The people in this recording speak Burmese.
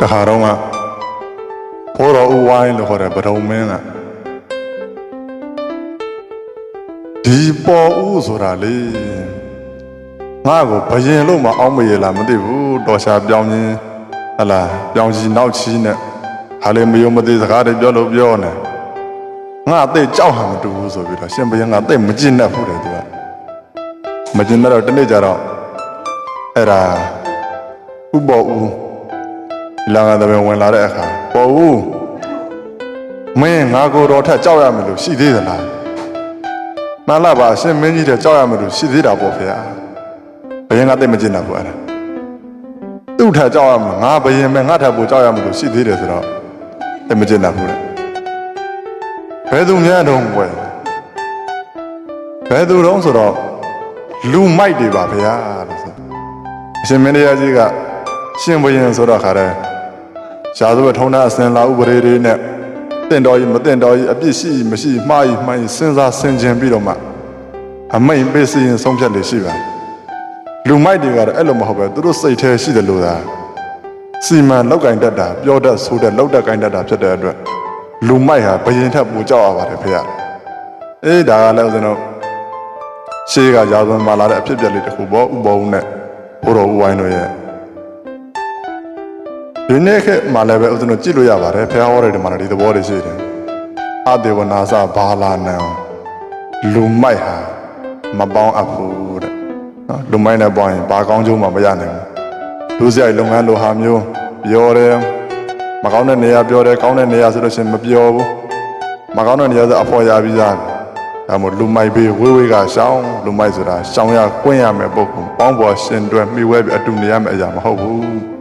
တခါတော့ကဘောတော်ဦးဝိုင်းလို့ခေါ်တဲ့ဗဒုံမင်းကဒီပေါ်ဦးဆိုတာလေငါ့ကိုဘယင်လို့မအောင်မရလားမသိဘူးတော်ရှာပြောင်းချင်းဟလာပြောင်းချီနောက်ချီနဲ့ဟာလေမယုံမသိစကားတွေပြောလို့ပြောနေငါအသိကြောက်ဟန်မတူဘူးဆိုပြီးတော့ရှင်ဘယင်ကသိမကျင့်တတ်ဘူးတယ်သူကမကျင့်တတ်တော့တနေ့ကျတော့အဲ့ဒါဥပ္ပေါ်ဦး လာငါတပင်ဝင်လာတဲ့အခါပေါ်ဦးမင်းငါကိုယ်တော်ထက်ကြောက်ရမယ်လို့ရှိသေးသလားမှန်လားပါအရှင်မင်းကြီးတဲ့ကြောက်ရမယ်လို့ရှိသေးတာပေါ့ဖေ။ဘယင်ကတိတ်မကျင်တာပေါ့အဲ့ဒါသူ့ထက်ကြောက်ရမှာငါဘယင်ပဲငါထက်ပိုကြောက်ရမယ်လို့ရှိသေးတယ်ဆိုတော့တိတ်မကျင်တာဘူးလေဘယ်သူများတုံးပွဲဘယ်သူတုံးဆိုတော့လူမိုက်တွေပါဗျာလို့ဆိုအရှင်မင်းတရားကြီးကရှင်ဘယင်ဆိုတော့ခါတဲ့ ရှားသူထုံးတဲ့အစင်လာဥပဒေတွေနဲ့တင့်တော်ကြီးမတင့်တော်ကြီးအပြစ်ရှိမရှိမှားကြီးမှန်ကြီးစဉ်းစားဆင်ခြင်ပြီးတော့မှအမိန်ပေးစီရင်ဆုံးဖြတ်လေရှိပါလူမိုက်တွေကတော့အဲ့လိုမဟုတ်ပဲသူတို့စိတ်ထဲရှိတယ်လို့သာစီမံလောက်ကင်တတ်တာပြောတတ်ဆိုတတ်လောက်တတ်ကင်တတ်တာဖြစ်တဲ့အတွက်လူမိုက်ဟာဘယင်ထက်ပိုကြောက်ရပါတယ်ဖေ။အေးဒါကလည်းဦးဇင်းတို့ရှေးကရာဇဝင်မှာလာတဲ့အဖြစ်အပျက်လေးတစ်ခုပေါ့ဥပ္ပောဦးနဲ့ဘိုးတော်ဦးဝိုင်းတို့ရဲ့ ဒီနေ့ခေတ်မှာလည်းပဲဥစဉ်တို့ကြည့်လို့ရပါတယ်ဖះဟောတဲ့ဒီမှာလည်းဒီသဘောတွေရှိတယ်အဒေဝနာစဘာလာနံလူမိုက်ဟာမပေါင်းအပ်ဘူးတဲ့နော်လူမိုက်နဲ့ပေါင်းရင်ဘာကောင်းကျိုးမှမရနိုင်ဘူးလူစရိုက်လုပ်ငန်းလိုဟာမျိုးပြောတယ်မကောင်းတဲ့နေရာပြောတယ်ကောင်းတဲ့နေရာဆိုလို့ရှိရင်မပြောဘူးမကောင်းတဲ့နေရာဆိုအဖော်ရပြီးသားဒါမို့လူမိုက်ဘေးဝေးဝေးကရှောင်းလူမိုက်ဆိုတာရှောင်းရကွင်းရမယ်ပုဂ္ဂိုလ်ပေါင်းပေါ်ရှင်တွဲမိဝဲပြီးအတူနေရမယ့်အရာမဟုတ်ဘူး